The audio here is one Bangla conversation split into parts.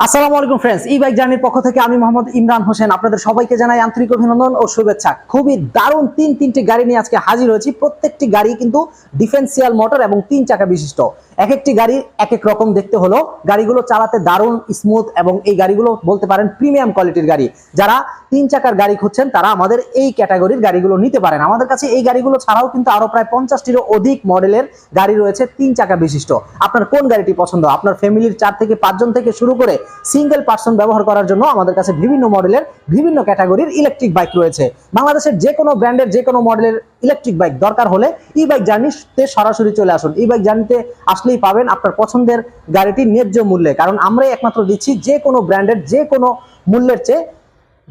আসসালামু আলাইকুম ফ্রেন্ডস ই বাইক জার্নির পক্ষ থেকে আমি মোহাম্মদ ইমরান হোসেন। আপনাদের সবাইকে জানাই আন্তরিক অভিনন্দন ও শুভেচ্ছা। খুবই দারুণ তিন, তিনটি গাড়ি নিয়ে আজকে হাজির হয়েছি। প্রত্যেকটি গাড়ি কিন্তু ডিফেন্সিয়াল মোটর এবং তিন চাকা বিশিষ্ট। এক একটি গাড়ি এক এক রকম দেখতে হলো। গাড়িগুলো চালাতে দারুণ স্মুথ এবং এই গাড়িগুলো বলতে পারেন প্রিমিয়াম কোয়ালিটির গাড়ি। যারা তিন চাকার গাড়ি খুঁজছেন, তারা আমাদের এই ক্যাটাগরির গাড়িগুলো নিতে পারেন। আমাদের কাছে এই গাড়িগুলো ছাড়াও কিন্তু আরও প্রায় পঞ্চাশটিরও অধিক মডেলের গাড়ি রয়েছে, তিন চাকা বিশিষ্ট। আপনার কোন গাড়িটি পছন্দ? আপনার ফ্যামিলির চার থেকে পাঁচজন থেকে শুরু করে সিঙ্গেল পার্সন ব্যবহার করার জন্য আমাদের কাছে বিভিন্ন মডেলের বিভিন্ন ক্যাটাগরির ইলেকট্রিক বাইক রয়েছে। বাংলাদেশের যে কোনো ব্র্যান্ডের যে কোনো মডেলের ইলেকট্রিক বাইক দরকার হলে ই বাইক জার্নিতে সরাসরি চলে আসুন। ই বাইক জার্নিতে আসলেই পাবেন আপনার পছন্দের গাড়িটি ন্যায্য মূল্যে। কারণ আমরাই একমাত্র দিচ্ছি যে কোনো ব্র্যান্ডের যে কোনো মূল্যের চেয়ে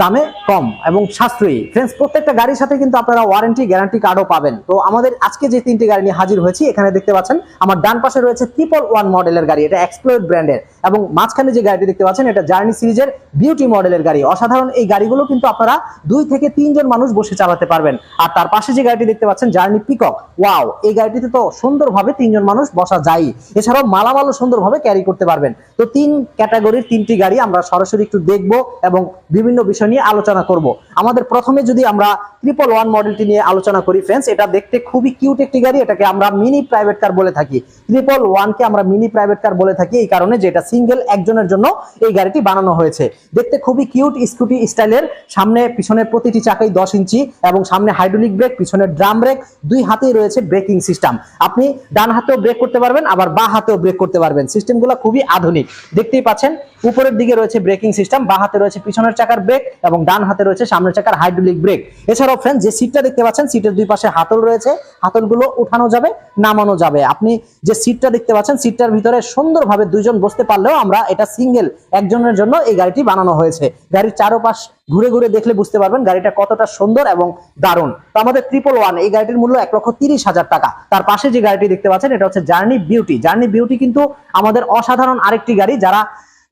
দামে কম এবং সাশ্রয়ী। ফ্রেন্ডস প্রত্যেকটা গাড়ির সাথে কিন্তু আপনারা ওয়ারেন্টি গ্যারান্টি কার্ডও পাবেন। তো আমাদের আজকে যে তিনটি গাড়ি নিয়ে হাজির হয়েছি, এখানে দেখতে পাচ্ছেন, আমার ডান পাশে রয়েছে ট্রিপল ওয়ান মডেলের গাড়ি, এটা এক্সপ্লোর ব্র্যান্ডের এবং মাঝখানে যে গাড়িটি দেখতে পাচ্ছেন, এটা জার্নি সিরিজের বিউটি মডেলের গাড়ি। অসাধারণ এই গাড়িগুলো কিন্তু আপনারা দুই থেকে তিনজন মানুষ বসে চালাতে পারবেন। আর তার পাশে যে গাড়িটি দেখতে পাচ্ছেন জার্নি পিকক ওয়াও এই গাড়িটিতে তো সুন্দরভাবে তিনজন মানুষ বসা যায়। এছাড়াও মালামালও সুন্দরভাবে ক্যারি করতে পারবেন। তো তিন ক্যাটাগরির তিনটি গাড়ি আমরা সরাসরি একটু দেখব এবং বিভিন্ন বিষয় নিয়ে আলোচনা করব। আমাদের প্রথমে যদি আমরা ট্রিপল ওয়ান মডেলটি নিয়ে আলোচনা করি ফ্রেন্ডস এটা দেখতে খুবই কিউট একটি গাড়ি। এটাকে আমরা মিনি প্রাইভেট কার বলে থাকি। ট্রিপল ওয়ানকে আমরা মিনি প্রাইভেট কার বলে থাকি এই কারণে যে এটা সিঙ্গেল একজনের জন্য এই গাড়িটি বানানো হয়েছে। দেখতে খুবই কিউট স্কুটি স্টাইলের সামনে, পিছনের প্রতিটি চাকাই দশ ইঞ্চি এবং সামনে হাইড্রোলিক ব্রেক পিছনে ড্রাম ব্রেক দুই হাতেই রয়েছে ব্রেকিং সিস্টেম আপনি ডান হাতেও ব্রেক করতে পারবেন, আবার বা হাতেও ব্রেক করতে পারবেন। সিস্টেমগুলো খুবই আধুনিক। দেখতেই পাচ্ছেন, উপরের দিকে রয়েছে ব্রেকিং সিস্টেম বা হাতে রয়েছে পিছনের চাকার ব্রেক এবং ডান হাতে রয়েছে সামনের চাকার হাইড্রোলিক ব্রেক এছাড়াও ফ্রেন্ড যে সিটটা দেখতে পাচ্ছেন সিটের দুই পাশে হাতল রয়েছে। হাতলগুলো উঠানো যাবে, নামানো যাবে। আপনি যে সিটটা দেখতে পাচ্ছেন সিটটার ভিতরে সুন্দরভাবে দুইজন বসতে পারলেও আমরা এটা সিঙ্গেল একজনের জন্য এই গাড়িটি বানানো হয়েছে। গাড়ির চারোপাশ ঘুরে ঘুরে দেখলে বুঝতে পারবেন গাড়িটা কতটা সুন্দর এবং দারুণ। তো আমাদের ট্রিপল ওয়ান এই গাড়িটির মূল্য এক লক্ষ তিরিশ হাজার টাকা। তার পাশে যে গাড়িটি দেখতে পাচ্ছেন, এটা হচ্ছে জার্নি বিউটি জার্নি বিউটি কিন্তু আমাদের অসাধারণ আরেকটি গাড়ি, যারা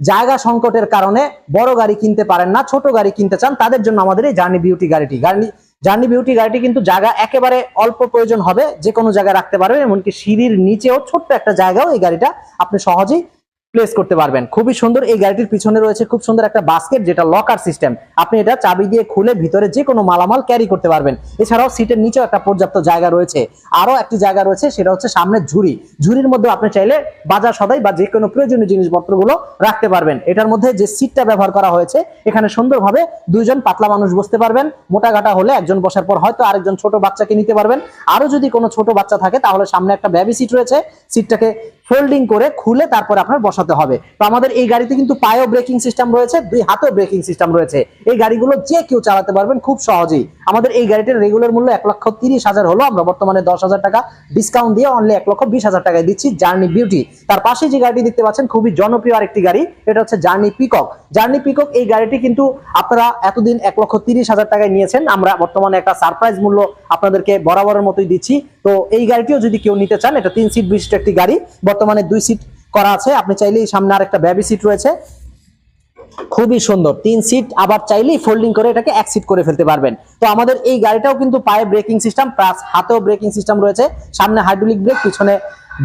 জায়গা সংকটের কারণে বড় গাড়ি কিনতে পারেন না, ছোট গাড়ি কিনতে চান, তাদের জন্য আমাদের এই জার্নি বিউটি গাড়িটি। গাড়ি জার্নি বিউটি গাড়িটি কিন্তু জায়গা একেবারে অল্প প্রয়োজন হবে যে কোনো জায়গায় রাখতে পারবেন, এমনকি সিঁড়ির নিচেও ছোট্ট একটা জায়গাও এই গাড়িটা আপনি সহজেই প্লেস করতে পারবেন। খুবই সুন্দর এই গাড়িটির পিছনে রয়েছে খুব সুন্দর একটা বাস্কেট যেটা লকার সিস্টেম আপনি এটা চাবি দিয়ে খুলে ভিতরে যে কোনো মালামাল ক্যারি করতে পারবেন। এছাড়াও সিটের নিচেও একটা পর্যাপ্ত জায়গা রয়েছে। আরও একটি জায়গা রয়েছে, সেটা হচ্ছে সামনে ঝুড়ি। ঝুড়ির মধ্যে আপনি চাইলে বাজার সদাই বা যে কোনো প্রয়োজনীয় জিনিসপত্রগুলো রাখতে পারবেন। এটার মধ্যে যে সিটটা ব্যবহার করা হয়েছে, এখানে সুন্দরভাবে দুইজন পাতলা মানুষ বসতে পারবেন। মোটা ঘাটা হলে একজন বসার পর হয়তো আরেকজন ছোট বাচ্চাকে নিতে পারবেন। আরও যদি কোনো ছোট বাচ্চা থাকে, তাহলে সামনে একটা বেবি সিট রয়েছে। সিটটাকে ফোল্ডিং করে খুলে তারপরে আপনার বসাতে হবে। তো আমাদের এই গাড়িতে কিন্তু পায়েও ব্রেকিং সিস্টেম রয়েছে, দুই হাতেও ব্রেকিং সিস্টেম রয়েছে। এই গাড়িগুলো যে কেউ চালাতে পারবেন খুব সহজেই। আমাদের এই গাড়িটির রেগুলার মূল্য এক লক্ষ তিরিশ হাজার হলো। আমরা বর্তমানে দশ হাজার টাকা ডিসকাউন্ট দিয়ে অনলি এক লক্ষ বিশ হাজার টাকায় দিচ্ছি জার্নি বিউটি তার পাশে যে গাড়িটি দেখতে পাচ্ছেন, খুবই জনপ্রিয় আরেকটি গাড়ি, এটা হচ্ছে জার্নি পিকক জার্নি পিকক এই গাড়িটি কিন্তু আপনারা এতদিন এক লক্ষ তিরিশ হাজার টাকায় নিয়েছেন। আমরা বর্তমানে একটা সারপ্রাইজ মূল্য আপনাদেরকে বরাবরের মতোই দিচ্ছি। তো এই গাড়িটিও যদি কেউ নিতে চান, এটা তিন সিট বিশিষ্ট একটি গাড়ি। বর্তমানে দুই সিট করা আছে। আপনি চাইলেই সামনে আর একটা বেবি সিট রয়েছে। খুবই সুন্দর। তিন সিট আবার চাইলেই ফোল্ডিং করে এটাকে এক সিট করে ফেলতে পারবেন। তো আমাদের এই গাড়িটাও কিন্তু পায়ে ব্রেকিং সিস্টেম প্লাস হাতেও ব্রেকিং সিস্টেম রয়েছে। সামনে হাইড্রোলিক ব্রেক পিছনে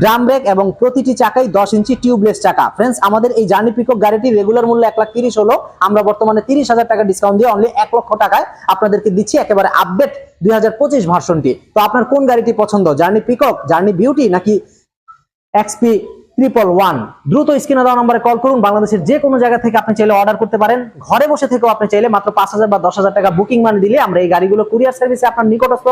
ড্রাম ব্রেক এবং প্রতিটি চাকাই দশ ইঞ্চি টিউবলেস চাকা। ফ্রেন্ডস আমাদের এই জার্নি পিকক গাড়িটি রেগুলার মূল্য এক লাখ তিরিশ হলো। আমরা বর্তমানে তিরিশ হাজার টাকা ডিসকাউন্ট দিয়ে অনলি এক লক্ষ টাকায় আপনাদেরকে দিচ্ছি একেবারে আপডেট দুই হাজার পঁচিশ ভার্সনটি তো আপনার কোন গাড়িটি পছন্দ? জার্নি পিকক জার্নি বিউটি নাকি এক্সপি ট্রিপল ওয়ান দ্রুত স্ক্রিনে দেওয়া নম্বরে কল করুন। বাংলাদেশের যে কোনো জায়গা থেকে আপনি চাইলে অর্ডার করতে পারেন। ঘরে বসে থেকেও আপনি চাইলে মাত্র পাঁচ হাজার বা দশ হাজার টাকা বুকিং মানি দিলে আমরা এই গাড়িগুলো কুরিয়ার সার্ভিসে আপনার নিকটস্থ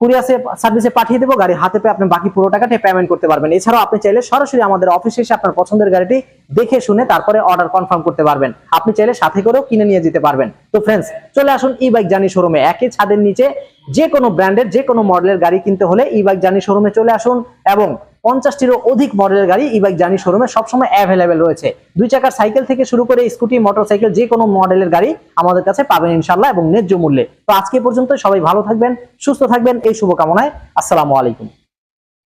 কুরিয়ার সার্ভিসে পাঠিয়ে দেবো। গাড়ি হাতে পেয়ে আপনি বাকি পুরো টাকাটা পেমেন্ট করতে পারবেন। এছাড়াও আপনি চাইলে সরাসরি আমাদের অফিসে এসে আপনার পছন্দের গাড়িটি দেখে শুনে তারপরে অর্ডার কনফার্ম করতে পারবেন। আপনি চাইলে সাথে করেও কিনে নিয়ে যেতে পারবেন। তো ফ্রেন্ডস চলে আসুন ই বাইক জানি শোরুমে একই ছাদের নিচে যে কোনো ব্র্যান্ডের যে কোনো মডেলের গাড়ি কিনতে হলে ই বাইক জানি শোরুমে চলে আসুন এবং পঞ্চাশটিরও অধিক মডেলের গাড়ি ই বাইক জানি শোরুমে সবসময় অ্যাভেলেবেল রয়েছে। দুই চাকার সাইকেল থেকে শুরু করে স্কুটি মোটরসাইকেল যে কোনো মডেলের গাড়ি আমাদের কাছে পাবেন ইনশাল্লাহ এবং ন্যায্য মূল্যে। তো আজকে পর্যন্ত সবাই ভালো থাকবেন, সুস্থ থাকবেন, এই শুভকামনায়। আসসালামু আলাইকুম।